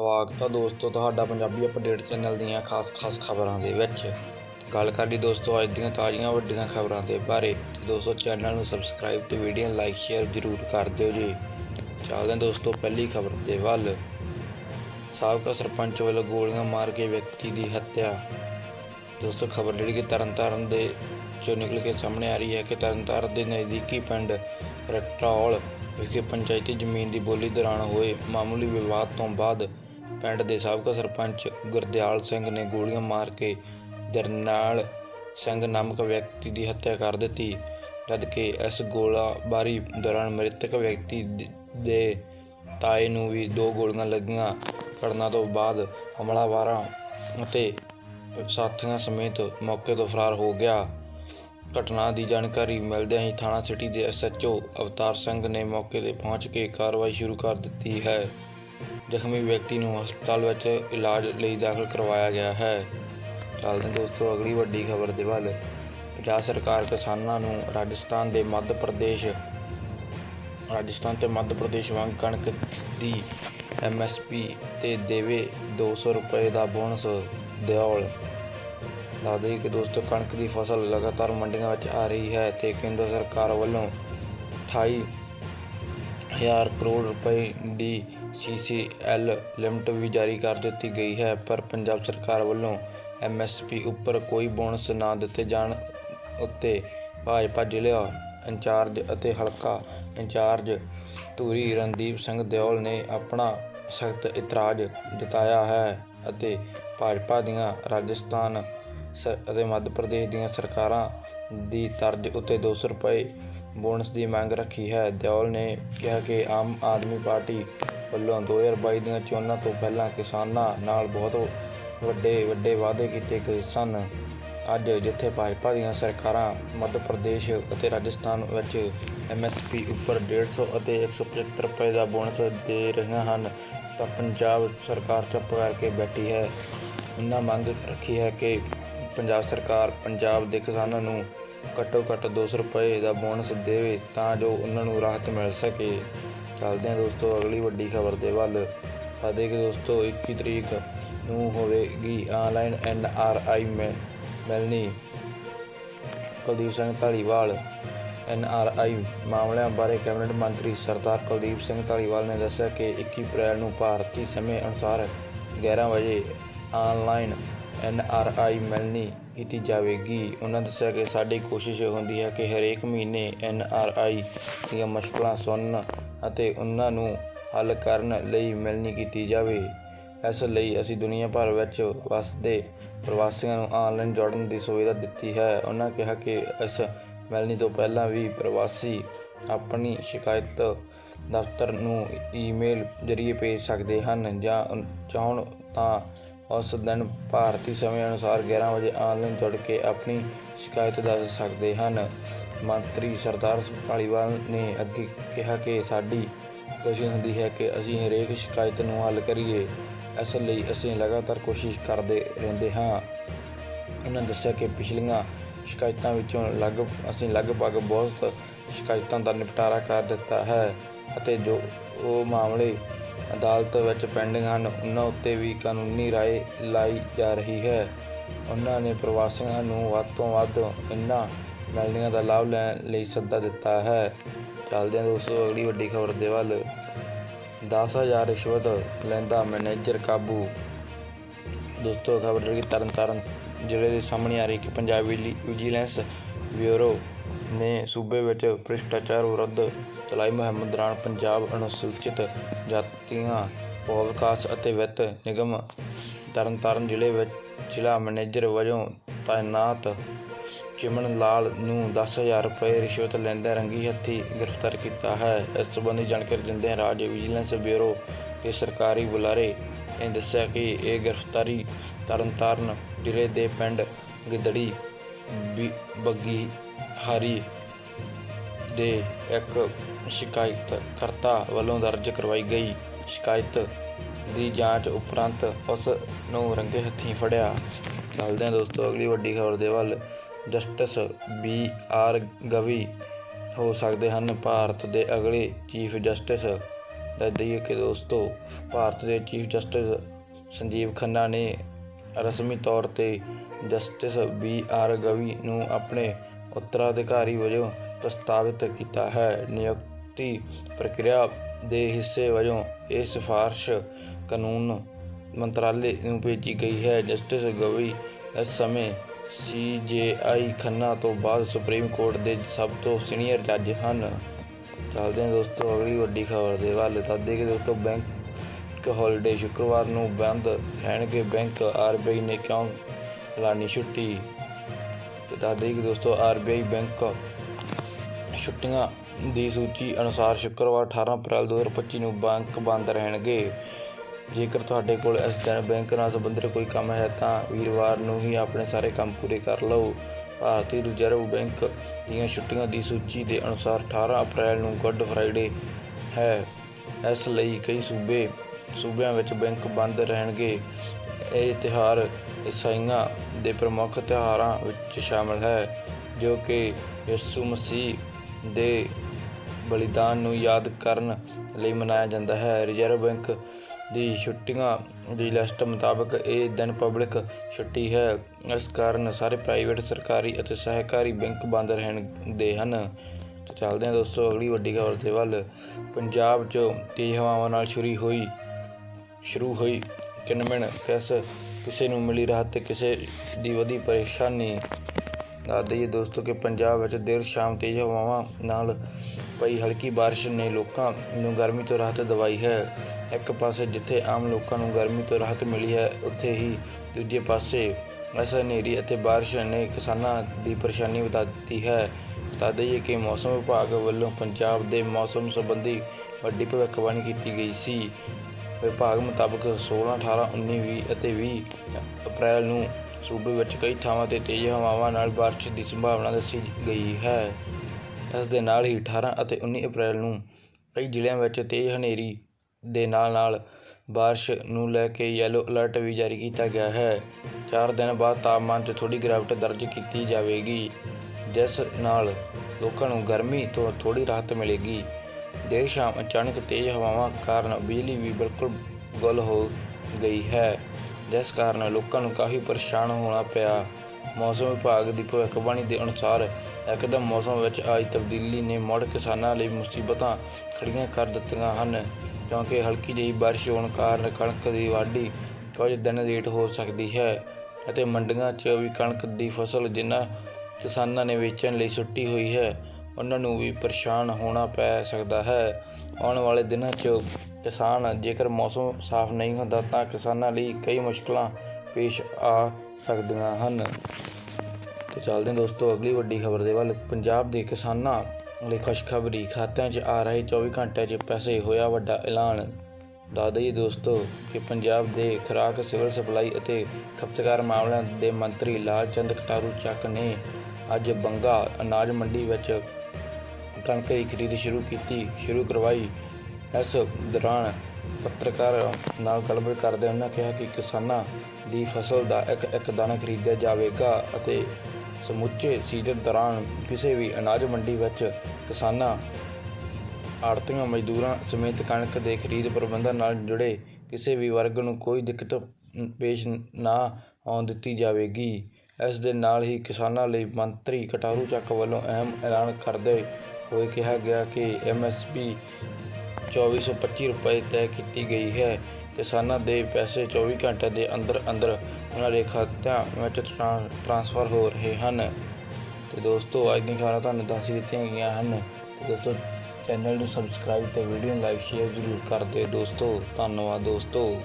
ਸਵਾਗਤ ਹੈ ਦੋਸਤੋ, ਤੁਹਾਡਾ ਪੰਜਾਬੀ ਅਪਡੇਟ ਚੈਨਲ ਦੀਆਂ ਖਾਸ-ਖਾਸ ਖਬਰਾਂ ਦੇ ਵਿੱਚ। ਗੱਲ ਕਰੀ ਦੋਸਤੋ, ਅੱਜ ਦੀਆਂ ਤਾਜ਼ੀਆਂ ਵੱਡੀਆਂ ਖਬਰਾਂ ਦੇ ਬਾਰੇ। ਦੋਸਤੋ ਚੈਨਲ ਨੂੰ ਸਬਸਕ੍ਰਾਈਬ ਤੇ ਵੀਡੀਓ ਨੂੰ ਲਾਈਕ ਸ਼ੇਅਰ ਜ਼ਰੂਰ ਕਰ ਦਿਓ ਜੀ। ਚੱਲਦੇ ਹਾਂ ਦੋਸਤੋ, ਪਹਿਲੀ ਖਬਰ ਦੇ ਵੱਲ। ਸਾਬਕਾ ਸਰਪੰਚ ਵੱਲੋਂ ਗੋਲੀਆਂ ਮਾਰ ਕੇ ਵਿਅਕਤੀ ਦੀ ਹੱਤਿਆ। ਦੋਸਤੋ, ਖਬਰ ਜਿਹੜੀ ਕਿ ਤਰਨਤਾਰਨ ਦੇ ਚੋਂ ਨਿਕਲ ਕੇ ਸਾਹਮਣੇ ਆ ਰਹੀ ਹੈ ਕਿ ਤਰਨਤਾਰਨ ਦੇ ਨਜ਼ਦੀਕੀ ਪਿੰਡ ਰਟੌਲ ਵਿਖੇ ਪੰਚਾਇਤੀ ਜ਼ਮੀਨ ਦੀ ਬੋਲੀ ਦੌਰਾਨ ਹੋਏ ਮਾਮੂਲੀ ਵਿਵਾਦ ਤੋਂ ਬਾਅਦ ਪਿੰਡ ਦੇ ਸਾਬਕਾ ਸਰਪੰਚ ਗੁਰਦਿਆਲ ਸਿੰਘ ਨੇ ਗੋਲੀਆਂ ਮਾਰ ਕੇ ਜਰਨੈਲ ਸਿੰਘ ਨਾਮਕ ਵਿਅਕਤੀ ਦੀ ਹੱਤਿਆ ਕਰ ਦਿੱਤੀ ਜਦਕਿ ਇਸ ਗੋਲਾਬਾਰੀ ਦੌਰਾਨ ਮ੍ਰਿਤਕ ਵਿਅਕਤੀ ਦੇ ਤਾਏ ਨੂੰ ਵੀ ਦੋ ਗੋਲੀਆਂ ਲੱਗੀਆਂ। ਘਟਨਾ ਤੋਂ ਬਾਅਦ ਹਮਲਾਵਾਰਾਂ ਅਤੇ ਸਾਥੀਆਂ ਸਮੇਤ ਮੌਕੇ ਤੋਂ ਫਰਾਰ ਹੋ ਗਿਆ। ਘਟਨਾ ਦੀ ਜਾਣਕਾਰੀ ਮਿਲਦਿਆਂ ਹੀ ਥਾਣਾ ਸਿਟੀ ਦੇ ਐਸਐਚਓ ਅਵਤਾਰ ਸਿੰਘ ਨੇ ਮੌਕੇ ਤੇ ਪਹੁੰਚ ਕੇ ਕਾਰਵਾਈ ਸ਼ੁਰੂ ਕਰ ਦਿੱਤੀ ਹੈ। ਜ਼ਖਮੀ ਵਿਅਕਤੀ ਨੂੰ ਹਸਪਤਾਲ ਵਿੱਚ ਇਲਾਜ ਲਈ ਦਾਖਲ ਕਰਵਾਇਆ ਗਿਆ ਹੈ। ਚੱਲਦੇ ਦੋਸਤੋ, ਅਗਲੀ ਵੱਡੀ ਖਬਰ ਦੇ ਵੱਲ। ਪੰਜਾਬ ਸਰਕਾਰ ਕਿਸਾਨਾਂ ਨੂੰ ਰਾਜਸਥਾਨ ਦੇ ਮੱਧ ਪ੍ਰਦੇਸ਼, ਰਾਜਸਥਾਨ ਤੇ ਮੱਧ ਪ੍ਰਦੇਸ਼ ਵਾਂਗ ਕਣਕ ਦੀ ਐਮਐਸਪੀ ਤੇ ਦੇਵੇ 200 ਰੁਪਏ ਦਾ ਬੋਨਸ ਦਿਓਲ। ਦੱਸ ਦਈਏ ਕਿ ਦੋਸਤੋ, ਕਣਕ ਦੀ ਫਸਲ ਲਗਾਤਾਰ ਮੰਡੀਆਂ ਵਿੱਚ ਆ ਰਹੀ ਹੈ ਤੇ ਕੇਂਦਰ ਸਰਕਾਰ ਵੱਲੋਂ 28 ਹਜ਼ਾਰ ਕਰੋੜ ਰੁਪਏ ਦੀ ਸੀਸੀਐਲ ਲਿਮਟ ਵੀ ਜਾਰੀ ਕਰ ਦਿੱਤੀ ਗਈ ਹੈ, ਪਰ ਪੰਜਾਬ ਸਰਕਾਰ ਵੱਲੋਂ ਐਮਐਸਪੀ ਉੱਪਰ ਕੋਈ ਬੋਨਸ ਨਾ ਦਿੱਤੇ ਜਾਣ ਉੱਤੇ ਭਾਜਪਾ ਜ਼ਿਲ੍ਹਾ ਇੰਚਾਰਜ ਅਤੇ ਹਲਕਾ ਇੰਚਾਰਜ ਧੂਰੀ ਰਣਦੀਪ ਸਿੰਘ ਦਿਓਲ ਨੇ ਆਪਣਾ ਸਖਤ ਇਤਰਾਜ਼ ਜਤਾਇਆ ਹੈ ਅਤੇ ਭਾਜਪਾ ਦੀਆਂ ਰਾਜਸਥਾਨ ਸ- ਅਤੇ ਮੱਧ ਪ੍ਰਦੇਸ਼ ਦੀਆਂ ਸਰਕਾਰਾਂ ਦੀ ਤਰਜ਼ ਉੱਤੇ 200 ਰੁਪਏ ਬੋਨਸ ਦੀ ਮੰਗ ਰੱਖੀ ਹੈ। ਦਿਓਲ ਨੇ ਕਿਹਾ ਕਿ ਆਮ ਆਦਮੀ ਪਾਰਟੀ ਵੱਲੋਂ 2022 ਦੀਆਂ ਚੋਣਾਂ ਤੋਂ ਪਹਿਲਾਂ ਕਿਸਾਨਾਂ ਨਾਲ ਬਹੁਤ ਵੱਡੇ ਵੱਡੇ ਵਾਅਦੇ ਕੀਤੇ ਗਏ ਸਨ। ਅੱਜ ਜਿੱਥੇ ਭਾਜਪਾ ਦੀਆਂ ਸਰਕਾਰਾਂ ਮੱਧ ਪ੍ਰਦੇਸ਼ ਅਤੇ ਰਾਜਸਥਾਨ ਵਿੱਚ ਐਮਐਸਪੀ ਉੱਪਰ 150 ਅਤੇ 175 ਰੁਪਏ ਦਾ ਬੋਨਸ ਦੇ ਰਹੀਆਂ ਹਨ, ਤਾਂ ਪੰਜਾਬ ਸਰਕਾਰ ਚੁੱਪ ਕਰਕੇ ਬੈਠੀ ਹੈ। ਉਹਨਾਂ ਮੰਗ ਰੱਖੀ ਹੈ ਕਿ ਪੰਜਾਬ ਸਰਕਾਰ ਪੰਜਾਬ ਦੇ ਕਿਸਾਨਾਂ ਨੂੰ ਘੱਟੋ ਘੱਟ 200 ਰੁਪਏ ਦਾ ਬੋਨਸ ਦੇਵੇ ਤਾਂ ਜੋ ਉਹਨਾਂ ਨੂੰ ਰਾਹਤ ਮਿਲ ਸਕੇ। ਚੱਲਦੇ ਹਾਂ ਦੋਸਤੋ, ਅਗਲੀ ਵੱਡੀ ਖਬਰ ਦੇ ਵੱਲ। ਸਾਡੇ ਕਿ ਦੋਸਤੋ 21 ਤਰੀਕ ਨੂੰ ਹੋਵੇਗੀ ਆਨਲਾਈਨ ਐਨ ਆਰ ਆਈ ਮਿਲਣੀ। Kuldeep Singh Dhaliwal N R I ਮਾਮਲਿਆਂ ਬਾਰੇ ਕੈਬਨਿਟ ਮੰਤਰੀ ਸਰਦਾਰ ਕੁਲਦੀਪ ਸਿੰਘ ਢਾਲੀਵਾਲ ਨੇ ਦੱਸਿਆ ਕਿ 21 ਅਪ੍ਰੈਲ ਨੂੰ ਭਾਰਤੀ ਸਮੇਂ ਅਨੁਸਾਰ 11 ਵਜੇ ਆਨਲਾਈਨ ਐਨ ਆਰ ਆਈ ਮਿਲਣੀ ਕੀਤੀ ਜਾਵੇਗੀ। ਉਹਨਾਂ ਦੱਸਿਆ ਕਿ ਸਾਡੀ ਕੋਸ਼ਿਸ਼ ਹੁੰਦੀ ਹੈ ਕਿ ਹਰੇਕ ਮਹੀਨੇ ਐਨ ਆਰ ਆਈ ਦੀਆਂ ਮੁਸ਼ਕਲਾਂ ਸੁਣਨ ਅਤੇ ਉਹਨਾਂ ਨੂੰ ਹੱਲ ਕਰਨ ਲਈ ਮਿਲਣੀ ਕੀਤੀ ਜਾਵੇ। ਇਸ ਲਈ ਅਸੀਂ ਦੁਨੀਆ ਭਰ ਵਿੱਚ ਵਸਦੇ ਪ੍ਰਵਾਸੀਆਂ ਨੂੰ ਆਨਲਾਈਨ ਜੋੜਨ ਦੀ ਸੁਵਿਧਾ ਦਿੱਤੀ ਹੈ। ਉਹਨਾਂ ਕਿਹਾ ਕਿ ਇਸ ਮਿਲਣੀ ਤੋਂ ਪਹਿਲਾਂ ਵੀ ਪ੍ਰਵਾਸੀ ਆਪਣੀ ਸ਼ਿਕਾਇਤ ਦਫ਼ਤਰ ਨੂੰ ਈਮੇਲ ਜ਼ਰੀਏ ਭੇਜ ਸਕਦੇ ਹਨ ਜਾਂ ਉਨ- ਤਾਂ ਉਸ ਦਿਨ ਭਾਰਤੀ ਸਮੇਂ ਅਨੁਸਾਰ 11 ਵਜੇ ਆਨਲਾਈਨ ਜੁੜ ਕੇ ਆਪਣੀ ਸ਼ਿਕਾਇਤ ਦੱਸ ਸਕਦੇ ਹਨ। ਮੰਤਰੀ ਸਰਦਾਰ ਢਾਲੀਵਾਲ ਨੇ ਅੱਗੇ ਕਿਹਾ ਕਿ ਸਾਡੀ ਕੋਸ਼ਿਸ਼ ਹੁੰਦੀ ਹੈ ਕਿ ਅਸੀਂ ਹਰੇਕ ਸ਼ਿਕਾਇਤ ਨੂੰ ਹੱਲ ਕਰੀਏ। ਇਸ ਲਈ ਅਸੀਂ ਲਗਾਤਾਰ ਕੋਸ਼ਿਸ਼ ਕਰਦੇ ਰਹਿੰਦੇ ਹਾਂ। ਉਹਨਾਂ ਦੱਸਿਆ ਕਿ ਪਿਛਲੀਆਂ ਸ਼ਿਕਾਇਤਾਂ ਵਿੱਚੋਂ ਲਗ ਅਸੀਂ ਲਗਭਗ ਬਹੁਤ ਸ਼ਿਕਾਇਤਾਂ ਦਾ ਨਿਪਟਾਰਾ ਕਰ ਦਿੱਤਾ ਹੈ ਅਤੇ ਜੋ ਉਹ ਮਾਮਲੇ ਅਦਾਲਤ ਵਿੱਚ ਪੈਂਡਿੰਗ ਹਨ, ਉਹਨਾਂ ਉੱਤੇ ਵੀ ਕਾਨੂੰਨੀ ਰਾਏ ਲਾਈ ਜਾ ਰਹੀ ਹੈ। ਉਹਨਾਂ ਨੇ ਪ੍ਰਵਾਸੀਆਂ ਨੂੰ ਵੱਧ ਤੋਂ ਵੱਧ ਇਹਨਾਂ ਮਿਲਣੀਆਂ ਦਾ ਲਾਭ ਲੈਣ ਲਈ ਸੱਦਾ ਦਿੱਤਾ ਹੈ। ਚੱਲਦੇ ਹਾਂ ਦੋਸਤੋ, ਅਗਲੀ ਵੱਡੀ ਖਬਰ ਦੇ ਵੱਲ। 10000 ਰਿਸ਼ਵਤ ਲੈਂਦਾ ਮੈਨੇਜਰ ਕਾਬੂ। ਦੋਸਤੋ, ਖਬਰ ਜਿਹੜੀ ਤਰਨਤਾਰਨ ਜ਼ਿਲ੍ਹੇ ਦੇ ਸਾਹਮਣੇ ਆ ਰਹੀ ਕਿ ਪੰਜਾਬ ਵਿਜੀ- ਵਿਜੀਲੈਂਸ ਬਿਊਰੋ ਨੇ ਸੂਬੇ ਵਿੱਚ ਭ੍ਰਿਸ਼ਟਾਚਾਰ ਵਿਰੁੱਧ ਚਲਾਈ ਮੁਹਿੰਮ ਦੌਰਾਨ ਪੰਜਾਬ ਅਨੁਸੂਚਿਤ ਜਾਤੀਆਂ ਭੂ ਅਤੇ ਵਿੱਤ ਨਿਗਮ ਤਰਨਤਾਰਨ ਜ਼ਿਲ੍ਹੇ ਵਿੱਚ ਜ਼ਿਲ੍ਹਾ ਮੈਨੇਜਰ ਵਜੋਂ ਤਾਇਨਾਤ ਚਿਮਨ ਲਾਲ ਨੂੰ 10000 ਰੁਪਏ ਰਿਸ਼ਵਤ ਲੈਂਦੇ ਰੰਗੀ ਹੱਥੀ ਗ੍ਰਿਫਤਾਰ ਕੀਤਾ ਹੈ। ਇਸ ਸੰਬੰਧੀ ਜਾਣਕਾਰੀ ਦਿੰਦਿਆਂ ਰਾਜ ਵਿਜੀਲੈਂਸ ਬਿਊਰੋ ਦੇ ਸਰਕਾਰੀ ਬੁਲਾਰੇ ਨੇ ਦੱਸਿਆ ਕਿ ਇਹ ਗ੍ਰਿਫਤਾਰੀ ਤਰਨਤਾਰਨ ਜ਼ਿਲ੍ਹੇ ਦੇ ਪਿੰਡ ਗਿੱਦੜੀ ਬੀ- ਬੱਗੀ ਹਾਰੀ ਦੇ ਇੱਕ ਸ਼ਿਕਾਇਤਕਰਤਾ ਵੱਲੋਂ ਦਰਜ ਕਰਵਾਈ ਗਈ। ਸ਼ਿਕਾਇਤ ਦੀ ਜਾਂਚ ਉਪਰੰਤ ਉਸ ਨੂੰ ਰੰਗੇ ਹੱਥੀਂ ਫੜਿਆ। ਚੱਲਦੇ ਹਾਂ ਦੋਸਤੋ, ਅਗਲੀ ਵੱਡੀ ਖਬਰ ਦੇ ਵੱਲ ਜਸਟਿਸ ਬੀ ਆਰ ਗਵੀ ਹੋ ਸਕਦੇ ਹਨ। ਭਾਰਤ ਦੇ ਅਗਲੇ ਚੀਫ ਜਸਟਿਸ ਦੱਸ ਦਈਏ ਕਿ ਦੋਸਤੋ, ਭਾਰਤ ਦੇ ਚੀਫ ਜਸਟਿਸ ਸੰਜੀਵ ਖੰਨਾ ਨੇ ਰਸਮੀ ਤੌਰ ਤੇ ਜਸਟਿਸ ਬੀ ਆਰ ਗਵੀ ਨੂੰ ਆਪਣੇ ਉੱਤਰਾਧਿਕਾਰੀ ਵਜੋਂ ਪ੍ਰਸਤਾਵਿਤ ਕੀਤਾ ਹੈ। ਨਿਯੁਕਤੀ ਪ੍ਰਕਿਰਿਆ ਦੇ ਹਿੱਸੇ ਵਜੋਂ ਇਹ ਸਿਫਾਰਸ਼ ਕਾਨੂੰਨ ਮੰਤਰਾਲੇ ਨੂੰ ਭੇਜੀ ਗਈ ਹੈ। ਜਸਟਿਸ ਗਵੀ ਇਸ ਸਮੇਂ ਸੀਜੇਆਈ ਖੰਨਾ ਤੋਂ ਬਾਅਦ ਸੁਪਰੀਮ ਕੋਰਟ ਦੇ ਸਭ ਤੋਂ ਸੀਨੀਅਰ ਜੱਜ ਹਨ। ਚੱਲਦੇ ਹਾਂ ਦੋਸਤੋ, ਅਗਲੀ ਵੱਡੀ ਖਬਰ ਦੇ ਵੱਲ ਦੱਸਦੇ ਕਿ ਦੋਸਤੋ, ਬੈਂਕ ਹੌਲੀਡੇ ਸ਼ੁੱਕਰਵਾਰ ਨੂੰ ਬੰਦ ਰਹਿਣਗੇ ਬੈਂਕ। ਆਰਬੀਆਈ ਨੇ ਕਿਉਂ ਐਲਾਨੀ ਛੁੱਟੀ? ਤੇ ਦੱਸਦੇ ਕਿ ਦੋਸਤੋ ਆਰਬੀਆਈ ਬੈਂਕ ਛੁੱਟੀਆਂ ਦੀ ਸੂਚੀ ਅਨੁਸਾਰ ਸ਼ੁੱਕਰਵਾਰ 18 ਅਪ੍ਰੈਲ 2025 ਨੂੰ ਬੈਂਕ ਬੰਦ ਰਹਿਣਗੇ। ਜੇਕਰ ਤੁਹਾਡੇ ਕੋਲ ਇਸ ਦਿਨ ਬੈਂਕ ਨਾਲ ਸੰਬੰਧਿਤ ਕੋਈ ਕੰਮ ਹੈ, ਤਾਂ ਵੀਰਵਾਰ ਨੂੰ ਹੀ ਆਪਣੇ ਸਾਰੇ ਕੰਮ ਪੂਰੇ ਕਰ ਲਓ। ਭਾਰਤੀ ਰਿਜ਼ਰਵ ਬੈਂਕ ਦੀਆਂ ਛੁੱਟੀਆਂ ਦੀ ਸੂਚੀ ਦੇ ਅਨੁਸਾਰ 18 ਅਪ੍ਰੈਲ ਨੂੰ ਗੁੱਡ ਫਰਾਈਡੇ ਹੈ। ਇਸ ਲਈ ਕਈ ਸੂਬੇ ਸੂਬਿਆਂ ਵਿੱਚ ਬੈਂਕ ਬੰਦ ਰਹਿਣਗੇ। ਇਹ ਤਿਉਹਾਰ ਈਸਾਈਆਂ ਦੇ ਪ੍ਰਮੁੱਖ ਤਿਉਹਾਰਾਂ ਵਿੱਚ ਸ਼ਾਮਲ ਹੈ, ਜੋ ਕਿ ਯਿਸੂ ਮਸੀਹ ਦੇ ਬਲੀਦਾਨ ਨੂੰ ਯਾਦ ਕਰਨ ਲਈ ਮਨਾਇਆ ਜਾਂਦਾ ਹੈ। ਰਿਜ਼ਰਵ ਬੈਂਕ ਦੀ ਛੁੱਟੀਆਂ ਦੀ ਲਿਸਟ ਮੁਤਾਬਕ ਇਹ ਦਿਨ ਪਬਲਿਕ ਛੁੱਟੀ ਹੈ। ਇਸ ਕਾਰਨ ਸਾਰੇ ਪ੍ਰਾਈਵੇਟ, ਸਰਕਾਰੀ ਅਤੇ ਸਹਿਕਾਰੀ ਬੈਂਕ ਬੰਦ ਰਹਿਣਦੇ ਹਨ। ਚੱਲਦੇ ਹਾਂ ਦੋਸਤੋ, ਅਗਲੀ ਵੱਡੀ ਖਬਰ ਦੇ ਵੱਲ। ਪੰਜਾਬ 'ਚ ਤੇਜ਼ ਹਵਾਵਾਂ ਨਾਲ ਸ਼ੁਰੂ ਹੋਈ ਸ਼ੁਰੂ ਹੋਈ। ਕਿਨਮਿਣ ਕਿਸ ਕਿਸੇ ਨੂੰ ਮਿਲੀ ਰਾਹਤ ਤੇ ਕਿਸੇ ਦੀ ਵਧੀ ਪਰੇਸ਼ਾਨੀ ਦੱਸ ਦਈਏ ਦੋਸਤੋ ਕਿ ਪੰਜਾਬ ਵਿੱਚ ਦੇਰ ਸ਼ਾਮ ਤੇਜ਼ ਹਵਾਵਾਂ ਨਾਲ ਪਈ ਹਲਕੀ ਬਾਰਿਸ਼ ਨੇ ਲੋਕਾਂ ਨੂੰ ਗਰਮੀ ਤੋਂ ਰਾਹਤ ਦਿਵਾਈ ਹੈ। ਇੱਕ ਪਾਸੇ ਜਿੱਥੇ ਆਮ ਲੋਕਾਂ ਨੂੰ ਗਰਮੀ ਤੋਂ ਰਾਹਤ ਮਿਲੀ ਹੈ, ਉੱਥੇ ਹੀ ਦੂਜੇ ਪਾਸੇ ਇਸ ਹਨੇਰੀ ਅਤੇ ਬਾਰਿਸ਼ ਨੇ ਕਿਸਾਨਾਂ ਦੀ ਪਰੇਸ਼ਾਨੀ ਵਧਾ ਦਿੱਤੀ ਹੈ। ਦੱਸ ਦਈਏ ਕਿ ਮੌਸਮ ਵਿਭਾਗ ਵੱਲੋਂ ਪੰਜਾਬ ਦੇ ਮੌਸਮ ਸੰਬੰਧੀ ਵੱਡੀ ਭਵਿੱਖਬਾਣੀ ਕੀਤੀ ਗਈ ਸੀ। ਵਿਭਾਗ ਮੁਤਾਬਕ 16, 18, 19, 20 ਅਤੇ 20 ਅਪ੍ਰੈਲ ਨੂੰ ਸੂਬੇ ਵਿੱਚ ਕਈ ਥਾਵਾਂ ਤੇ ਤੇਜ਼ ਹਵਾਵਾਂ ਨਾਲ ਬਾਰਿਸ਼ ਦੀ ਸੰਭਾਵਨਾ ਦੱਸੀ ਗਈ ਹੈ। ਇਸ ਦੇ ਨਾਲ ਹੀ 18 ਅਤੇ 19 ਅਪ੍ਰੈਲ ਨੂੰ ਕਈ ਜ਼ਿਲ੍ਹਿਆਂ ਵਿੱਚ ਤੇਜ਼ ਹਨੇਰੀ ਦੇ ਨਾਲ ਨਾਲ ਬਾਰਿਸ਼ ਨੂੰ ਲੈ ਕੇ ਯੈਲੋ ਅਲਰਟ ਵੀ ਜਾਰੀ ਕੀਤਾ ਗਿਆ ਹੈ। 4 ਦਿਨ ਬਾਅਦ ਤਾਪਮਾਨ 'ਚ ਥੋੜੀ ਗਿਰਾਵਟ ਦਰਜ ਕੀਤੀ ਜਾਵੇਗੀ ਜਿਸ ਨਾਲ ਲੋਕਾਂ ਨੂੰ ਗਰਮੀ ਤੋਂ ਥੋੜੀ ਰਾਹਤ ਮਿਲੇਗੀ। ਦੇਰ ਸ਼ਾਮ ਅਚਾਨਕ ਤੇਜ਼ ਹਵਾਵਾਂ ਕਾਰਨ ਬਿਜਲੀ ਵੀ ਬਿਲਕੁਲ ਗੁੱਲ ਹੋ ਗਈ ਹੈ। ਜਿਸ ਕਾਰਨ ਲੋਕਾਂ ਨੂੰ ਕਾਫੀ ਪਰੇਸ਼ਾਨ ਹੋਣਾ ਪਿਆ। ਮੌਸਮ ਵਿਭਾਗ ਦੀ ਭਵਿੱਖਬਾਣੀ ਦੇ ਅਨੁਸਾਰ ਇੱਕਦਮ ਮੌਸਮ ਵਿੱਚ ਆਈ ਤਬਦੀਲੀ ਨੇ ਮੁੜ ਕਿਸਾਨਾਂ ਲਈ ਮੁਸੀਬਤਾਂ ਖੜੀਆਂ ਕਰ ਦਿੱਤੀਆਂ ਹਨ, ਕਿਉਂਕਿ ਹਲਕੀ ਜਿਹੀ ਬਾਰਿਸ਼ ਹੋਣ ਕਾਰਨ ਕਣਕ ਦੀ ਵਾਢੀ ਕੁਝ ਦਿਨ ਲੇਟ ਹੋ ਸਕਦੀ ਹੈ ਅਤੇ ਮੰਡੀਆਂ 'ਚ ਵੀ ਕਣਕ ਦੀ ਫਸਲ ਜਿਨ੍ਹਾਂ ਕਿਸਾਨਾਂ ਨੇ ਵੇਚਣ ਲਈ ਸੁੱਟੀ ਹੋਈ ਹੈ। ਉਹਨਾਂ ਨੂੰ ਵੀ ਪਰੇਸ਼ਾਨ ਹੋਣਾ ਪੈ ਸਕਦਾ ਹੈ। ਆਉਣ ਵਾਲੇ ਦਿਨਾਂ 'ਚ ਕਿਸਾਨ, ਜੇਕਰ ਮੌਸਮ ਸਾਫ਼ ਨਹੀਂ ਹੁੰਦਾ, ਤਾਂ ਕਿਸਾਨਾਂ ਲਈ ਕਈ ਮੁਸ਼ਕਲਾਂ ਪੇਸ਼ ਆ ਸਕਦੀਆਂ ਹਨ। ਤੇ ਚੱਲਦੇ ਹਾਂ ਦੋਸਤੋ, ਅਗਲੀ ਵੱਡੀ ਖਬਰ ਦੇ ਵੱਲ। ਪੰਜਾਬ ਦੇ ਕਿਸਾਨਾਂ ਲਈ ਖੁਸ਼ਖਬਰੀ। ਖਾਤਿਆਂ 'ਚ ਆ ਰਹੇ 24 ਘੰਟਿਆਂ 'ਚ ਪੈਸੇ ਹੋਇਆ ਵੱਡਾ ਐਲਾਨ। ਦੱਸ ਦਈਏ ਦੋਸਤੋ ਕਿ ਪੰਜਾਬ ਦੇ ਖੁਰਾਕ, ਸਿਵਲ ਸਪਲਾਈ ਅਤੇ ਖਪਤਕਾਰ ਮਾਮਲਿਆਂ ਦੇ ਮੰਤਰੀ ਲਾਲ ਚੰਦ ਕਟਾਰੂ ਚੱਕ ਨੇ ਅੱਜ ਬੰਗਾ ਅਨਾਜ ਮੰਡੀ ਵਿੱਚ ਕਣਕ ਦੀ ਖਰੀਦ ਸ਼ੁਰੂ ਕੀਤੀ, ਸ਼ੁਰੂ ਕਰਵਾਈ। ਇਸ ਦੌਰਾਨ ਪੱਤਰਕਾਰਾਂ ਨਾਲ ਗੱਲਬਾਤ ਕਰਦੇ ਉਹਨਾਂ ਕਿਹਾ ਕਿ ਕਿਸਾਨਾਂ ਦੀ ਫਸਲ ਦਾ ਇੱਕ ਇੱਕ ਦਾਣਾ ਖਰੀਦਿਆ ਜਾਵੇਗਾ ਅਤੇ ਸਮੁੱਚੇ ਸੀਜ਼ਨ ਦੌਰਾਨ ਕਿਸੇ ਵੀ ਅਨਾਜ ਮੰਡੀ ਵਿੱਚ ਕਿਸਾਨਾਂ ਆੜਤੀਆਂ ਮਜ਼ਦੂਰਾਂ ਸਮੇਤ ਕਣਕ ਦੇ ਖਰੀਦ ਪ੍ਰਬੰਧਾਂ ਨਾਲ ਜੁੜੇ ਕਿਸੇ ਵੀ ਵਰਗ ਨੂੰ ਕੋਈ ਦਿੱਕਤ ਪੇਸ਼ ਨਾ ਆਉਣ ਦਿੱਤੀ ਜਾਵੇਗੀ। ਇਸ ਦੇ ਨਾਲ ਹੀ ਕਿਸਾਨਾਂ ਲਈ ਮੰਤਰੀ ਕਟਾਰੂ ਚੱਕ ਵੱਲੋਂ ਅਹਿਮ ਐਲਾਨ ਕਰਦੇ ਹੋਏ ਕਿਹਾ ਗਿਆ ਕਿ ਐਮਐਸਪੀ 2425 ਰੁਪਏ ਤੈਅ ਕੀਤੀ ਗਈ ਹੈ। ਕਿਸਾਨਾਂ ਦੇ ਪੈਸੇ 24 ਘੰਟੇ ਦੇ ਅੰਦਰ ਅੰਦਰ ਉਹਨਾਂ ਦੇ ਖਾਤਿਆਂ ਵਿੱਚ ਟਰਾਂ- ਟਰਾਂਸਫਰ ਹੋ ਰਹੇ ਹਨ। ਤੇ ਦੋਸਤੋ, ਅੱਜ ਦੀਆਂ ਖਬਰਾਂ ਤੁਹਾਨੂੰ ਦੱਸ ਦਿੱਤੀਆਂ ਗਈਆਂ ਹਨ। ਤੇ ਦੋਸਤੋ, ਚੈਨਲ ਨੂੰ ਸਬਸਕ੍ਰਾਈਬ ਤੇ ਵੀਡੀਓ ਨੂੰ ਲਾਈਕ, ਸ਼ੇਅਰ ਜ਼ਰੂਰ ਕਰ ਦਿਓ ਦੋਸਤੋ। ਧੰਨਵਾਦ ਦੋਸਤੋ।